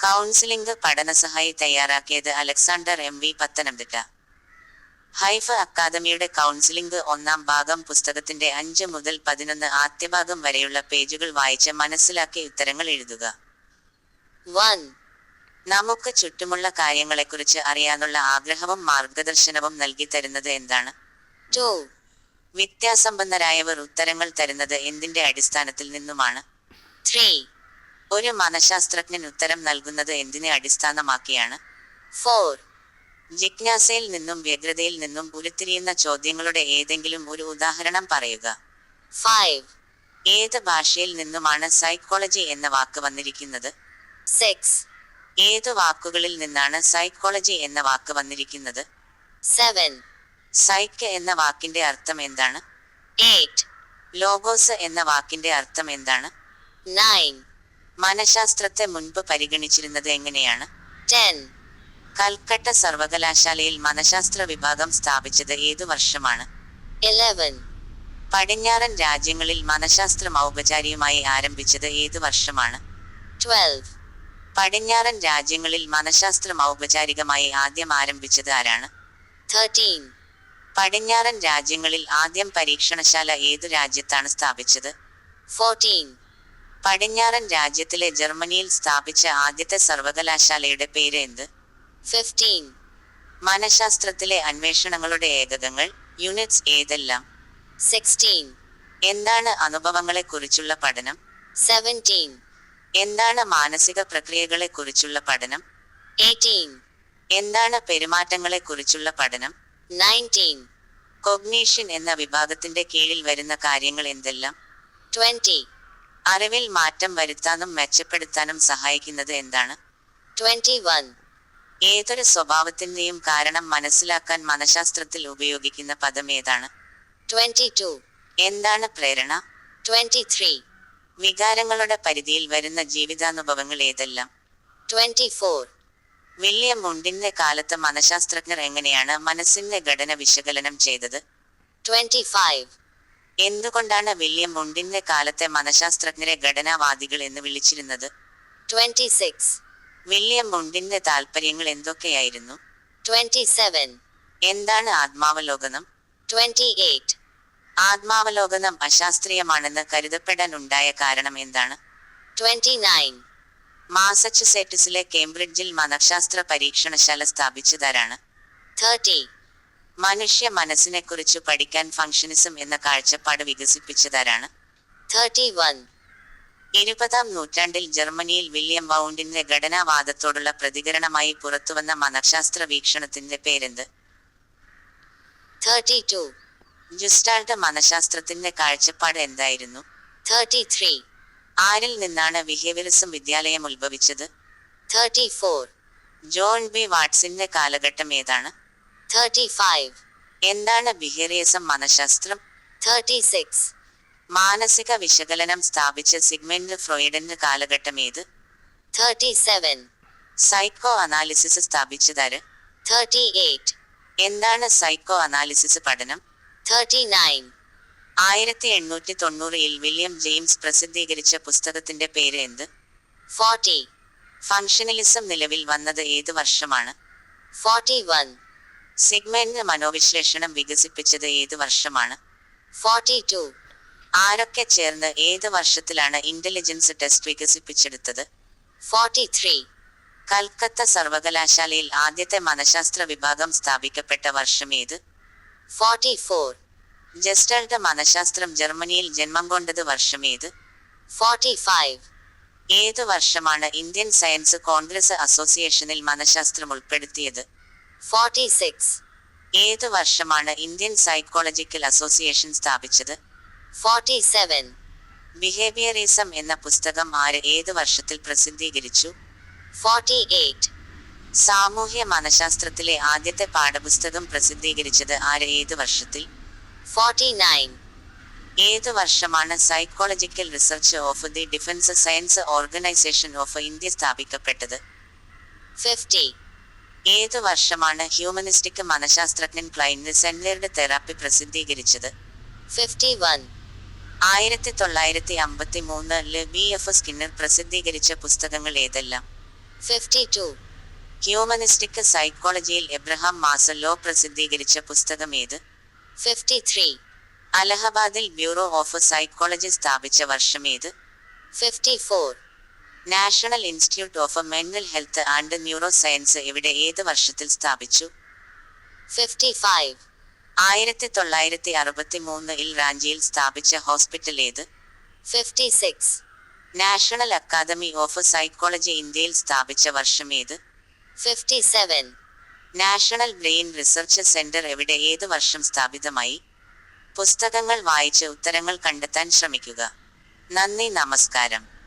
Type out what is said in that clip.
Counselling പഠനസഹായി തയ്യാറാക്കിയത് Alexander M V Pathanamthitta. Haifa അക്കാദമിയുടെ കൗൺസിലിംഗ് ഒന്നാം ഭാഗം പുസ്തകത്തിന്റെ അഞ്ച് മുതൽ പതിനൊന്ന് ആദ്യഭാഗം വരെയുള്ള പേജുകൾ വായിച്ച് മനസ്സിലാക്കി ഉത്തരങ്ങൾ എഴുതുക. വൺ. നമുക്ക് ചുറ്റുമുള്ള കാര്യങ്ങളെക്കുറിച്ച് അറിയാനുള്ള ആഗ്രഹവും മാർഗദർശനവും നൽകി തരുന്നത് എന്താണ്? 2, വിദ്യാസമ്പന്നരായവർ ഉത്തരങ്ങൾ തരുന്നത് എന്തിന്റെ അടിസ്ഥാനത്തിൽ നിന്നുമാണ്? 3, ഒരു മനഃശാസ്ത്രജ്ഞൻ ഉത്തരം നൽകുന്നത് എന്തിനെ അടിസ്ഥാനമാക്കിയാണ്? ഫോർ ജിജ്ഞാസയിൽ നിന്നും വ്യഗ്രതയിൽ നിന്നും ഉരുത്തിരിയുന്ന ചോദ്യങ്ങളുടെ ഏതെങ്കിലും ഒരു ഉദാഹരണം പറയുക. ഫൈവ് ഏത് ഭാഷയിൽ നിന്നുമാണ് സൈക്കോളജി എന്ന വാക്ക് വന്നിരിക്കുന്നത്? 6, ഏത് വാക്കുകളിൽ നിന്നാണ് സൈക്കോളജി എന്ന വാക്ക് വന്നിരിക്കുന്നത്? സെവൻ സൈക്ക് എന്ന വാക്കിന്റെ അർത്ഥം എന്താണ്? എയ്റ്റ് ലോഗോസ് എന്ന വാക്കിന്റെ അർത്ഥം എന്താണ്? 9, മനഃശാസ്ത്രത്തെ മുൻപ് പരിഗണിച്ചിരുന്നത് എങ്ങനെയാണ്? 10, കൽക്കട്ട സർവകലാശാലയിൽ മനഃശാസ്ത്ര വിഭാഗം സ്ഥാപിച്ചത് ഏതു വർഷമാണ്? 11, പടിഞ്ഞാറൻ രാജ്യങ്ങളിൽ മനഃശാസ്ത്രം ഔപചാരികമായി ആരംഭിച്ചത് ഏതു വർഷമാണ്? 12, പടിഞ്ഞാറൻ രാജ്യങ്ങളിൽ മനഃശാസ്ത്രം ഔപചാരികമായി ആദ്യം ആരംഭിച്ചത് ആരാണ്? 13, പടിഞ്ഞാറൻ രാജ്യങ്ങളിൽ ആദ്യം പരീക്ഷണശാല ഏതു രാജ്യത്താണ് സ്ഥാപിച്ചത്? 14, പടിഞ്ഞാറൻ രാജ്യത്തിലെ ജർമ്മനിയിൽ സ്ഥാപിച്ച ആദ്യത്തെ സർവകലാശാലയുടെ പേര് എന്ത്? 15, മനഃശാസ്ത്രത്തിലെ അന്വേഷണങ്ങളുടെ ഏകകങ്ങൾ യൂണിറ്റ്സ് ഏതെല്ലാം? 16, എന്താണ് അനുഭവങ്ങളെക്കുറിച്ചുള്ള പഠനം? 17, എന്താണ് മാനസിക പ്രക്രിയകളെക്കുറിച്ചുള്ള പഠനം? 18, എന്താണ് പെരുമാറ്റങ്ങളെക്കുറിച്ചുള്ള പഠനം? 19, കൊഗ്നീഷൻ എന്ന വിഭാഗത്തിന്റെ കീഴിൽ വരുന്ന കാര്യങ്ങൾ എന്തെല്ലാം? 20, അറിവിൽ മാറ്റം വരുത്താനും മെച്ചപ്പെടുത്താനും സഹായിക്കുന്നത് എന്താണ്? 21, ഏതൊരു സ്വഭാവത്തിന്റെയും കാരണം മനസ്സിലാക്കാൻ മനഃശാസ്ത്രത്തിൽ ഉപയോഗിക്കുന്ന പദം ഏതാണ്? 22, എന്താണ് പ്രേരണ? 23, വികാരങ്ങളുടെ പരിധിയിൽ വരുന്ന ജീവിതാനുഭവങ്ങൾ ഏതെല്ലാം? 24, വില്യം മുണ്ടിന്റെ കാലത്ത് മനഃശാസ്ത്രജ്ഞർ എങ്ങനെയാണ് മനസ്സിന്റെ ഘടന വിശകലനം ചെയ്തത്? 25, എന്തുകൊണ്ടാണ് വില്യം മുണ്ടിന്റെ കാലത്തെ മനഃശാസ്ത്രജ്ഞരെ ഘടനാവാദികൾ എന്ന് വിളിച്ചിരുന്നത്? 26, വില്യം മുണ്ടിന്റെ താല്പര്യങ്ങൾ എന്തൊക്കെയായിരുന്നു? 27, എന്താണ് ആത്മാവലോകനം? 28, ആത്മാവലോകനം അശാസ്ത്രീയമാണെന്ന് കരുതപ്പെടാൻ ഉണ്ടായ കാരണം എന്താണ്? 29, മാസച്ചുസെറ്റ്സിലെ കേംബ്രിഡ്ജിൽ മനഃശാസ്ത്ര പരീക്ഷണശാല സ്ഥാപിച്ചതാരാണ്? 30, മനുഷ്യ മനസ്സിനെക്കുറിച്ച് പഠിക്കാൻ ഫംഗ്ഷനിസം എന്ന കാഴ്ചപ്പാട് വികസിപ്പിച്ചതാരാണ്? 31, ഇരുപതാം നൂറ്റാണ്ടിൽ ജർമ്മനിയിൽ വില്യം വൗണ്ടിന്റെ ഘടനാവാദത്തോടുള്ള പ്രതികരണമായി പുറത്തുവന്ന മനഃശാസ്ത്ര വീക്ഷണത്തിന്റെ പേരെന്ത്? 32, ജുസ്റ്റാൾഡ് മനഃശാസ്ത്രത്തിന്റെ കാഴ്ചപ്പാട് എന്തായിരുന്നു? 33, ആരിൽ നിന്നാണ് ബിഹേവിയറിസം വിദ്യാലയം ഉത്ഭവിച്ചത്? 34, ജോൺ ബി വാട്സിന്റെ കാലഘട്ടം ഏതാണ്? 35, എന്താണ് ബിഹേറിയസം മനഃശാസ്ത്രം? 36, മാനസിക വിശകലനം സ്ഥാപിച്ച സിഗ്മെന്റ് ഫ്രോയിഡന്റെ കാലഘട്ടം ഏത്? 37, സൈക്കോ അനാലിസിസ് സ്ഥാപിച്ചതാര് 38, എന്താണ് സൈക്കോ അനാലിസിസ് പഠനം? 39, ആയിരത്തി എണ്ണൂറ്റി തൊണ്ണൂറിൽ വില്യം ജെയിംസ് പ്രസിദ്ധീകരിച്ച പുസ്തകത്തിന്റെ പേര് എന്ത്? 40, ഫംഗ്ഷനലിസം നിലവിൽ വന്നത് ഏത് വർഷമാണ്? 41, സിഗ്മെന്റ് മനോവിശ്ലേഷണം വികസിപ്പിച്ചത് ഏത് വർഷമാണ്? 42, ആരൊക്കെ ചേർന്ന് ഏത് വർഷത്തിലാണ് ഇന്റലിജൻസ് ടെസ്റ്റ് വികസിപ്പിച്ചെടുത്തത്? 43, കൽക്കത്ത സർവകലാശാലയിൽ ആദ്യത്തെ മനഃശാസ്ത്ര വിഭാഗം സ്ഥാപിക്കപ്പെട്ട വർഷം ഏത്? 44, ജസ്റ്റൽഡ് മനഃശാസ്ത്രം ജർമ്മനിയിൽ ജന്മം കൊണ്ടത് വർഷം ഏത്? Forty five. ഏത് വർഷമാണ് ഇന്ത്യൻ സയൻസ് കോൺഗ്രസ് അസോസിയേഷനിൽ മനഃശാസ്ത്രം ഉൾപ്പെടുത്തിയത്? 46, ഏത് വർഷമാണ് ഇന്ത്യൻ സൈക്കോളജിക്കൽ അസോസിയേഷൻ സ്ഥാപിച്ചത്? 47, ബിഹേവിയറിസം എന്ന പുസ്തകം ആര് ഏത് വർഷത്തിൽ പ്രസിദ്ധീകരിച്ചു? 48, സാമൂഹ്യ മനഃശാസ്ത്രത്തിലെ ആദ്യത്തെ പാഠപുസ്തകം പ്രസിദ്ധീകരിച്ചത് ആര് ഏത് വർഷത്തിൽ? Forty nine. ഏത് വർഷമാണ് psychological research of the defence science organisation of India സ്ഥാപിക്കപ്പെട്ടത്? 50, ഏതു വർഷമാണ് ഹ്യൂമനിസ്റ്റിക് മനഃശാസ്ത്രജ്ഞൻ ക്ലൈൻ സെൻലേർഡ് തെറാപ്പി പ്രസിദ്ധീകരിച്ചത്? 51, ആയിരത്തി തൊള്ളായിരത്തി അമ്പത്തി മൂന്നിൽ ബി എഫ് സ്കിന്നർ പ്രസിദ്ധീകരിച്ച പുസ്തകങ്ങൾ ഏതെല്ലാം? 52, ഹ്യൂമനിസ്റ്റിക് സൈക്കോളജിയിൽ എബ്രഹാം മാസല്ലോ പ്രസിദ്ധീകരിച്ച പുസ്തകം ഏത്? 53, അലഹബാദിൽ ബ്യൂറോ ഓഫ് സൈക്കോളജി സ്ഥാപിച്ച വർഷം ഏത്? 54, national institute of mental health and neuro science ഇവിടെ ഏത് വർഷത്തിൽ സ്ഥാപിച്ചു? 55, ആയിരത്തി തൊള്ളായിരത്തി അറുപത്തി മൂന്നിൽ റാഞ്ചിയിൽ സ്ഥാപിച്ച ഹോസ്പിറ്റൽ ഏത്? 56, നാഷണൽ അക്കാദമി ഓഫ് സൈക്കോളജി ഇന്ത്യയിൽ സ്ഥാപിച്ച വർഷം ഏത്? 57, നാഷണൽ ബ്രെയിൻ റിസർച്ച് സെന്റർ എവിടെ ഏത് വർഷം സ്ഥാപിതമായി? പുസ്തകങ്ങൾ വായിച്ച് ഉത്തരങ്ങൾ കണ്ടെത്താൻ ശ്രമിക്കുക. നന്ദി നമസ്കാരം.